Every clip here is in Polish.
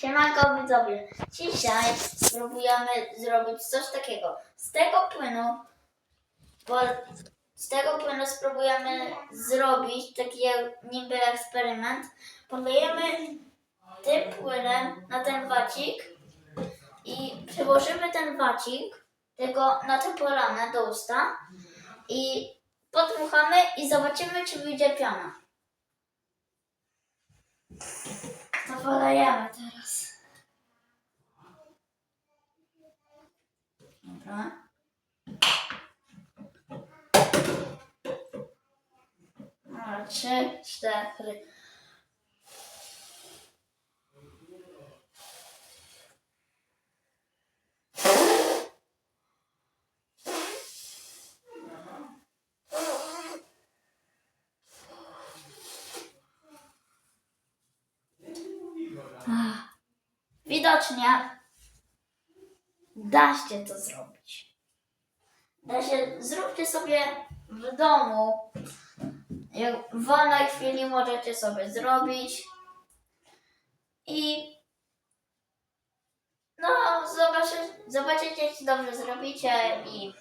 Siemanko widzowie. Dzisiaj spróbujemy zrobić coś takiego. Z tego płynu, bo z tego płynu spróbujemy zrobić taki niby eksperyment. Podlejemy tym płynem na ten wacik i przyłożymy ten wacik tego na tę polanę do usta i podmuchamy i zobaczymy, czy wyjdzie piana. biała teraz. Dobra. Trzy, cztery. Widocznie da się to zrobić. Da się, zróbcie sobie w domu. Jak w wolnej chwili możecie sobie zrobić. I no, zobaczy, zobaczycie, czy dobrze zrobicie i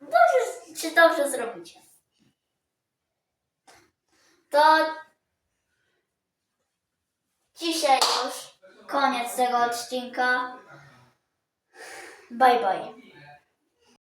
dobrze, czy dobrze zrobicie. To dzisiaj już koniec tego odcinka. Bye bye.